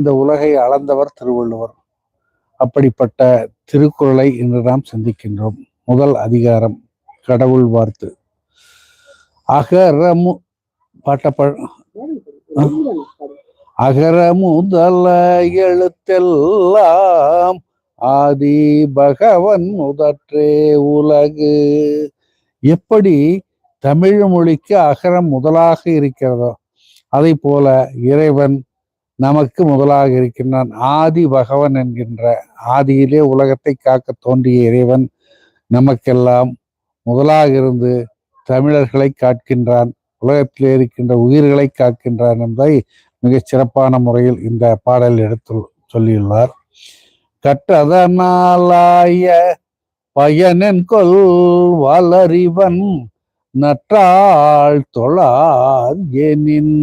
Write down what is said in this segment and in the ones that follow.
இந்த உலகை அளந்தவர் திருவள்ளுவர். அப்படிப்பட்ட திருக்குறளை இன்று நாம் சிந்திக்கின்றோம். முதல் அதிகாரம் கடவுள் வாழ்த்து. அகரமு பாட்ட அகர முதல எழுத்தெல்லாம் ஆதி பகவன் முதற்றே உலகு. எப்படி தமிழ் மொழிக்கு அகரம் முதலாக இருக்கிறதோ அதை போல இறைவன் நமக்கு முதலாக இருக்கின்றான் ஆதி பகவன் என்கின்ற ஆதியிலே உலகத்தை காக்க தோன்றிய இறைவன் நமக்கெல்லாம் முதலாக இருந்து தமிழர்களை காக்கின்றான் உலகத்தில் இருக்கின்ற உயிர்களை காக்கின்றான் என்பதை மிகச் சிறப்பான முறையில் இந்த பாடல் எடுத்து சொல்லியுள்ளார். கற்றதனாலாய பயனென் கொல் வளறிவன் நற்றாள் தொழார் எனின்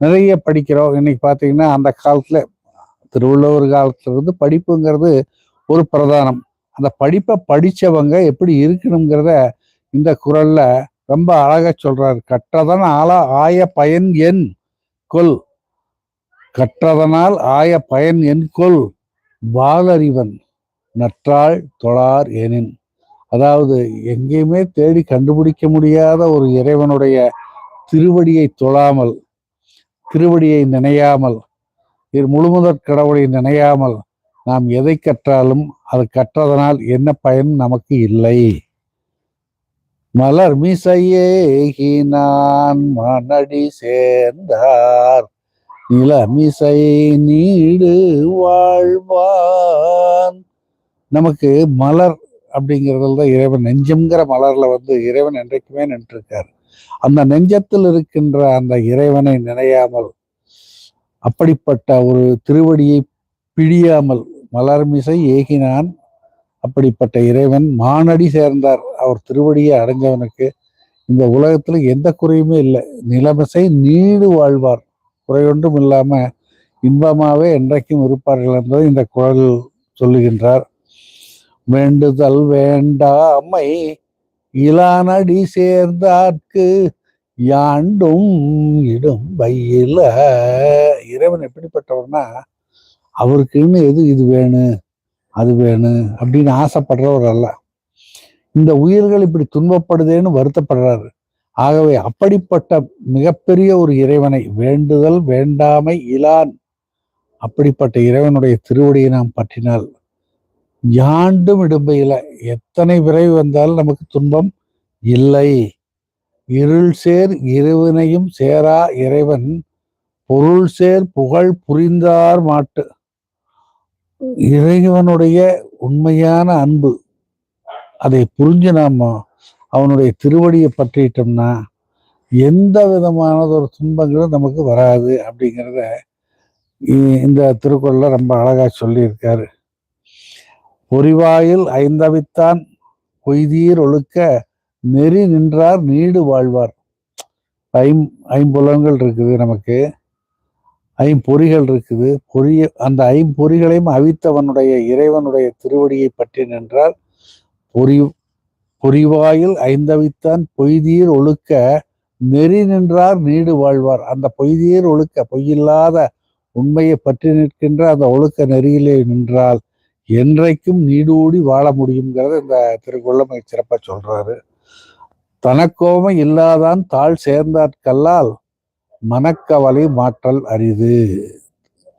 நிறைய படிக்கிறோம். இன்னைக்கு பார்த்தீங்கன்னா அந்த காலத்தில் திருவள்ளுவர் காலத்துல இருந்து படிப்புங்கிறது ஒரு பிரதானம். அந்த படிப்பை படித்தவங்க எப்படி இருக்கணுங்கிறத இந்த குரல்ல ரொம்ப அழகா சொல்றாரு. கற்றதன் ஆளா ஆய பயன் என் கொல். கற்றதனால் ஆய பயன் என் கொல். வாலறிவன் நற்றாள் தொழார் எனின். அதாவது எங்கேயுமே தேடி கண்டுபிடிக்க முடியாத ஒரு இறைவனுடைய திருவடியை தொழாமல் திருவடியை நினையாமல் முழுமுதற் கடவுளை நினையாமல் நாம் எதை கற்றாலும் அது கற்றதனால் என்ன பயன் நமக்கு இல்லை. மலர் மிசையேகி நான் மனடி சேர்ந்தார். நிலமிசை நீடு வாழ்வான். நமக்கு மலர் அப்படிங்கிறதுல தான் இறைவன் நெஞ்சம்ங்கிற மலர்ல வந்து இறைவன் என்றைக்குமே நின்றுருக்கார். அந்த நெஞ்சத்தில் இருக்கின்ற அந்த இறைவனை நினையாமல் அப்படிப்பட்ட ஒரு திருவடியை பிழியாமல் மலர்மிசை ஏகினான். அப்படிப்பட்ட இறைவன் மானடி சேர்ந்தார். அவர் திருவடியை அடைஞ்சவனுக்கு இந்த உலகத்துல எந்த குறையுமே இல்லை. நிலமிசை நீடு வாழ்வார். குறையொன்றும் இல்லாம இன்பமாவே என்றைக்கும் இருப்பார்கள் என்பதை இந்த குரல் சொல்லுகின்றார். வேண்டுதல் வேண்டாமை இலானடி சேர்ந்தார்க்கு யாண்டும் இடும் பையில இறைவன் எப்படிப்பட்டவர்னா அவருக்குன்னு எது இது வேணும் அது வேணும் அப்படின்னு ஆசைப்படுறவர் அல்ல. இந்த உயிர்கள் இப்படி துன்பப்படுதேன்னு வருத்தப்படுறாரு. ஆகவே அப்படிப்பட்ட மிகப்பெரிய ஒரு இறைவனை வேண்டுதல் வேண்டாமை இலான் அப்படிப்பட்ட இறைவனுடைய திருவடியை நாம் பற்றினால் யாண்டும் இடும்பையில. எத்தனை விரைவு வந்தாலும் நமக்கு துன்பம் இல்லை. இருள் சேர் இருவினையும் சேரா இறைவன். பொருள் சேர் புகழ் புரிந்தார் மாட்டு. இறைவனுடைய உண்மையான அன்பு. அதை புரிஞ்சு நாம அவனுடைய திருவடியை பற்றிட்டோம்னா எந்த விதமானது ஒரு துன்பங்களும் நமக்கு வராது அப்படிங்கிறத இந்த திருக்குறளில் ரொம்ப அழகாக சொல்லியிருக்காரு. பொறிவாயில் ஐந்தவித்தான் பொய்தீர் ஒழுக்க நெறி நின்றார் நீடு வாழ்வார். ஐம் ஐம்புலங்கள் இருக்குது நமக்கு. ஐம்பொறிகள் இருக்குது. பொறிய அந்த ஐம்பொறிகளையும் அவித்தவனுடைய இறைவனுடைய திருவடியை பற்றி நின்றால் பொறி பொறிவாயில் ஐந்தவித்தான் பொய்தீர் ஒழுக்க நெறி நின்றார் நீடு வாழ்வார். அந்த பொய்தீர் ஒழுக்க பொய்யில்லாத உண்மையை பற்றி நிற்கின்ற அந்த ஒழுக்க நெறியிலே நின்றால் என்றைக்கும் நீடூடி வாழ முடியுங்கிறத இந்த திருக்குள்ளமை சிறப்பாக சொல்றாரு. தனக்கோமை இல்லாதான் தாழ் சேர்ந்தாட்கல்லால் மனக்கவலை மாற்றல் அரிது.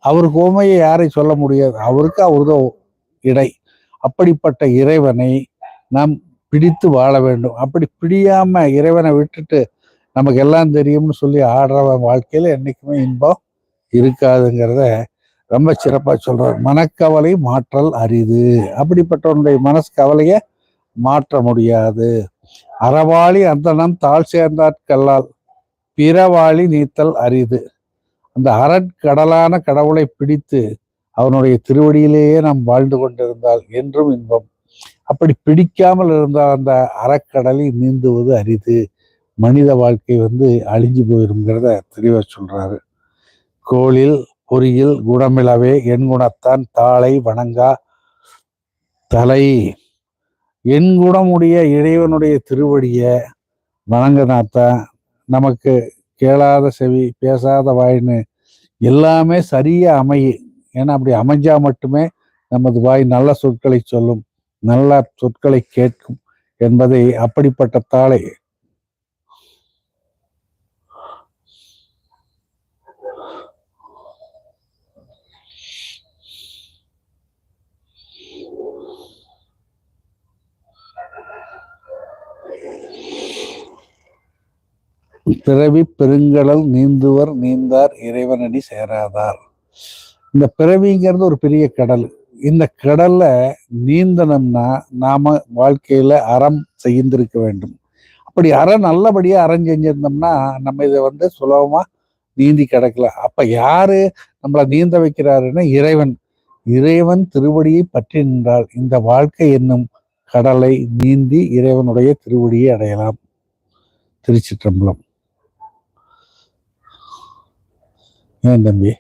அவர் கோமையை யாரை சொல்ல முடியாது. அவருக்கு அவருதோ இடை. அப்படிப்பட்ட இறைவனை நாம் பிடித்து வாழ வேண்டும். அப்படி பிடியாம இறைவனை விட்டுட்டு நமக்கு எல்லாம் தெரியும்னு சொல்லி ஆடுறவன் வாழ்க்கையில என்னைக்குமே இன்பம் இருக்காதுங்கிறத ரொம்ப சிறப்பா சொல்றார். மனக்கவலை மாற்றல் அரிது. அப்படிப்பட்டவனுடைய மனசு கவலையை மாற்ற முடியாது. அறவாளி அந்தனம் தாழ் சேர்ந்தாற்கல்லால் பிறவாளி நீத்தல் அரிது. அந்த அறற்கடலான கடவுளை பிடித்து அவனுடைய திருவடியிலேயே நாம் வாழ்ந்து கொண்டிருந்தால் என்றும் இன்பம். அப்படி பிடிக்காமல் இருந்தால் அந்த அறக்கடலை நீந்துவது அரிது. மனித வாழ்க்கை வந்து அழிஞ்சு போயிருங்கிறத தெளிவா சொல்றாரு. கோளில் பொறியில் குணமிழவே எண்குணத்தான் தாளை வணங்கா தலை. என் குணமுடைய இறைவனுடைய திருவடிய வணங்கினாத்தான் நமக்கு கேளாத செவி பேசாத வாயின்னு எல்லாமே சரியா அமையும் ஏன்னா அப்படி அமைஞ்சா மட்டுமே நமது வாய் நல்ல சொற்களை சொல்லும் நல்ல சொற்களை கேட்கும் என்பதை அப்படிப்பட்ட தாளை பிறவி பெருங்கடல் நீந்துவர் நீந்தார் இறைவனடி சேராதார். இந்த பிறவிங்கிறது ஒரு பெரிய கடல். இந்த கடல்ல நீந்தனம்னா நாம வாழ்க்கையில அறம் செய்திருக்க வேண்டும். அப்படி அறம் நல்லபடியா அறம் செஞ்சிருந்தோம்னா நம்ம இதை வந்து சுலபமா நீந்தி கிடக்கலாம் அப்ப யாரு நம்மளை நீந்த வைக்கிறாருன்னா இறைவன். இறைவன் திருவடியை பற்றி நின்றால் இந்த வாழ்க்கை என்னும் கடலை நீந்தி இறைவனுடைய திருவடியை அடையலாம். திருச்சிற்றம்பலம். ఏం తమ్మి